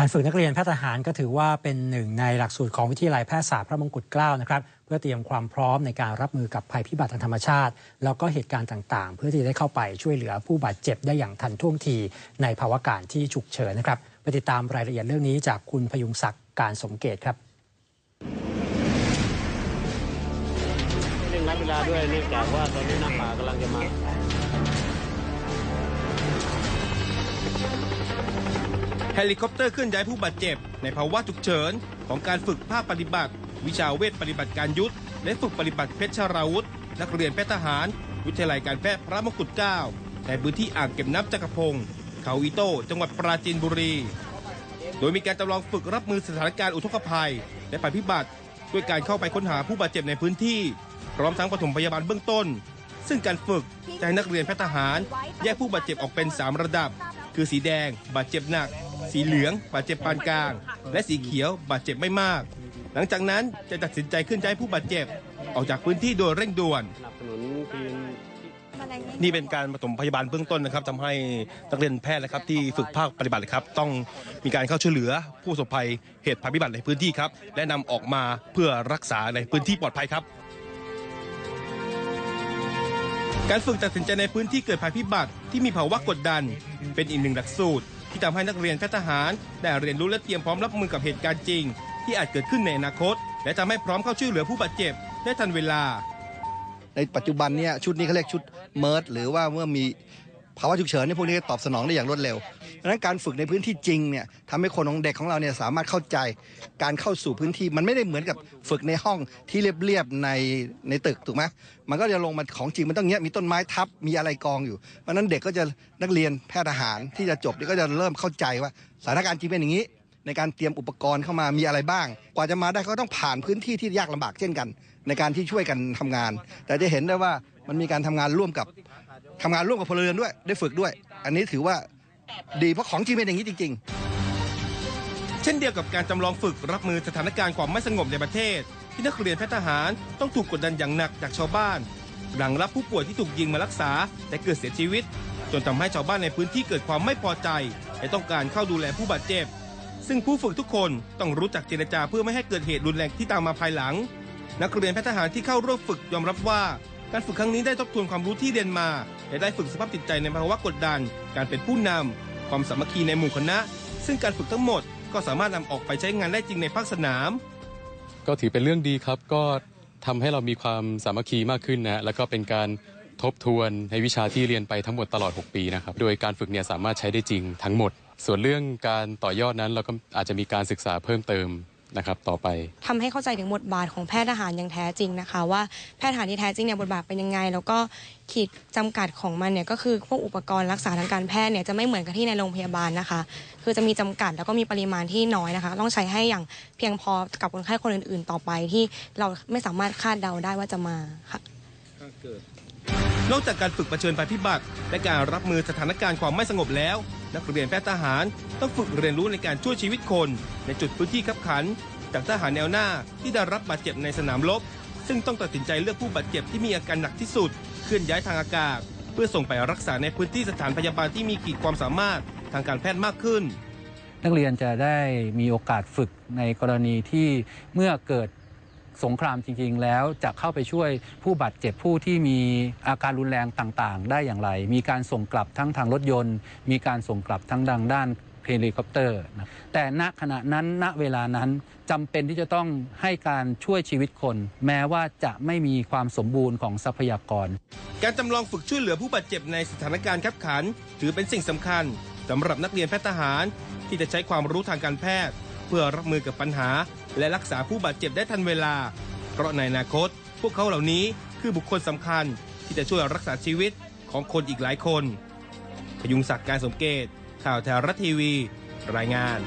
การฝึกนักเรียนแพทย์ทหารก็ถือว่าเป็นหนึ่งในหลักสูตรของวิทยาลัยแพทยศาสตร์พระมงกุฎเกล้านะครับเพื่อเตรียมความพร้อมในการรับมือกับภัยพิบัติทางธรรมชาติ แล้วก็เหตุการณ์ต่างๆ เพื่อที่จะได้เข้าไปช่วยเหลือผู้บาดเจ็บได้อย่างทันท่วงทีในภาวะการที่ฉุกเฉินนะครับไปติดตามรายละเอียดเรื่องนี้จากคุณพยุงศักดิ์การสมเกตครับเร่งรัดเวลาด้วยเนื่องจากว่าตอนนี้น้ำป่ากำลังจะมา เฮลิคอปเตอร์เคลื่อนย้ายผู้บาดเจ็บ ในภาวะฉุกเฉิน ของการฝึกภาคปฏิบัติ วิชาเวทปฏิบัติการยุทธ และฝึกปฏิบัติเพชรชราวุธ นักเรียนแพทย์ทหาร วิทยาลัยการแพทย์พระมงกุฎเกล้าในพื้นที่อ่างเก็บน้ำจักรพงศ์เขาอีโต้จังหวัดปราจีนบุรี โดยมีการจำลองฝึกรับมือสถานการณ์อุทกภัย และภัยพิบัติ ด้วยการเข้าไปค้นหาผู้บาดเจ็บในพื้นที่ พร้อมทั้งปฐมพยาบาลเบื้องต้น ซึ่งการฝึกจะให้นักเรียนแพทย์ทหาร แยกผู้บาดเจ็บออกเป็น 3 ระดับ คือสีแดงบาดเจ็บหนัก สีเหลืองบาดเจ็บปานกลาง และสีเขียวบาดเจ็บไม่มาก หลังจากนั้นจะตัดสินใจขึ้นย้ายผู้บาดเจ็บ ออกจากพื้นที่โดยเร่งด่วนสนับสนุนทีมนี่เป็นการปฐมพยาบาลเบื้องต้นนะครับทำให้นักเรียนแพทย์นะครับที่ฝึกภาคปฏิบัติครับ ต้องมีการเข้าช่วยเหลือผู้ประสบภัยเหตุภัยพิบัติในพื้นที่ครับ และนำออกมาเพื่อรักษาในพื้นที่ปลอดภัยครับ การฝึกตัดสินใจในพื้นที่เกิดภัยพิบัติที่มีภาวะกดดัน เป็นอีกหนึ่งหลักสูตร ที่ทำให้นักเรียนแพทย์ทหารได้เรียนรู้และเตรียมพร้อมรับมือกับเหตุการณ์จริง ที่อาจเกิดขึ้นในอนาคต และทำให้พร้อมเข้าช่วยเหลือผู้บาดเจ็บได้ทันเวลา ในปัจจุบันเนี่ยชุดนี้เขาเรียกชุดเมิร์ดหรือว่าเมื่อมี ภาวะฉุกเฉินเนี่พวกนี้ตอบสนองได้อย่างรวดเร็วดังนั้นการฝึกในพื้นที่จริงเนี่ยทำให้คนของเด็กของเราเนี่ยสามารถเข้าใจการเข้าสู่พื้นที่มันไม่ได้เหมือนกับฝึกในห้องที่เรียบๆในในตึกถูกไหมมันก็จะลงมาของจริงมันต้องเงี้ยมีต้นไม้ทับมีอะไรกองอยู่เพราะนั้นเด็กก็จะนักเรียนแพทย์ทหารที่จะจบเนี่ก็จะเริ่มเข้าใจว่าสถานการณ์จริงเป็นอย่างนี้ ในการเตรียมอุปกรณ์เข้ามามีอะไรบ้าง กว่าจะมาได้เขาต้องผ่านพื้นที่ที่ยากลำบากเช่นกัน ในการที่ช่วยกันทำงาน แต่จะเห็นได้ว่ามันมีการทำงานร่วมกับ ทำงานร่วมกับพลเรือนด้วยได้ฝึกด้วย อันนี้ถือว่าดีเพราะของจริงเป็นอย่างนี้จริง ๆ เช่นเดียวกับการจำลองฝึกรับมือสถานการณ์ความไม่สงบในประเทศ ที่นักเรียนแพทย์ทหารต้องถูกกดดันอย่างหนักจากชาวบ้าน หลังรับผู้ป่วยที่ถูกยิงมารักษา แต่เกิดเสียชีวิต จนทำให้ชาวบ้านในพื้นที่เกิดความไม่พอใจและต้องการเข้าดูแลผู้บาดเจ็บ ซึ่งผู้ฝึกทุกคนต้องรู้จักเจรจาเพื่อไม่ให้เกิดเหตุรุนแรงที่ตามมาภายหลัง นักเรียนแพทย์ทหารที่เข้าร่วมฝึกยอมรับว่า การฝึกครั้งนี้ได้ทบทวนความรู้ที่เรียนมา และได้ฝึกสภาพจิตใจในภาวะกดดัน การเป็นผู้นำความสามัคคีในหมู่คณะ ซึ่งการฝึกทั้งหมดก็สามารถนำออกไปใช้งานได้จริงในภาคสนาม ก็ถือเป็นเรื่องดีครับก็ทำให้เรามีความสามัคคีมากขึ้นนะแล้วก็เป็นการทบทวนในวิชาที่เรียนไปทั้งหมดตลอด 6 ปีนะครับ โดยการฝึกเนี่ยสามารถใช้ได้จริงทั้งหมด ส่วนเรื่องการต่อยอดนั้นเราก็อาจจะมีการศึกษาเพิ่มเติม นะครับต่อไปทำให้เข้าใจถึงบทบาทของแพทย์ทหารอย่างแท้จริงนะคะ ว่าแพทย์ทหารที่แท้จริงเนี่ยบทบาทเป็นยังไง แล้วก็ขีดจำกัดของมันเนี่ยก็คือพวกอุปกรณ์รักษาทางการแพทย์เนี่ยจะไม่เหมือนกับที่ในโรงพยาบาลนะคะ คือจะมีจำกัดแล้วก็มีปริมาณที่น้อยนะคะ ต้องใช้ให้อย่างเพียงพอกับคนไข้คนอื่น ๆ ต่อไปที่เราไม่สามารถคาดเดาได้ว่าจะมาค่ะนอกจากการฝึกเผชิญภัยพิบัติและการรับมือสถานการณ์ความไม่สงบแล้ว นักเรียนแพทย์ทหารต้องฝึกเรียนรู้ในการช่วยชีวิตคน ในจุดพื้นที่ขับขัน จากทหารแนวหน้าที่ได้รับบาดเจ็บในสนามรบซึ่งต้องตัดสินใจเลือกผู้บาดเจ็บที่มีอาการหนักที่สุด เคลื่อนย้ายทางอากาศ เพื่อส่งไปรักษาในพื้นที่สถานพยาบาลที่มีขีดความสามารถทางการแพทย์มากขึ้น นักเรียนจะได้มีโอกาสฝึกในกรณีที่เมื่อเกิด สงครามจริง ๆ แล้วจะเข้าไปช่วยผู้บาดเจ็บผู้ที่มีอาการรุนแรงต่างๆ ได้อย่างไร มีการส่งกลับทั้งทางรถยนต์ มีการส่งกลับทั้งดังด้านเฮลิคอปเตอร์นะแต่ณขณะนั้นณเวลานั้นจำเป็นที่จะต้องให้การช่วยชีวิตคน แม้ว่าจะไม่มีความสมบูรณ์ของทรัพยากร การจำลองฝึกช่วยเหลือผู้บาดเจ็บในสถานการณ์ขับขัน ถือเป็นสิ่งสำคัญสำหรับนักเรียนแพทย์ทหาร ที่จะใช้ความรู้ทางการแพทย์ เพื่อรับมือกับปัญหา และรักษาผู้บาดเจ็บได้ทันเวลา เพราะในอนาคต พวกเขาเหล่านี้คือบุคคลสำคัญที่จะช่วยรักษาชีวิตของคนอีกหลายคน พยุงศักดิ์การสมเกตข่าวแถวรัฐทีวี รายงาน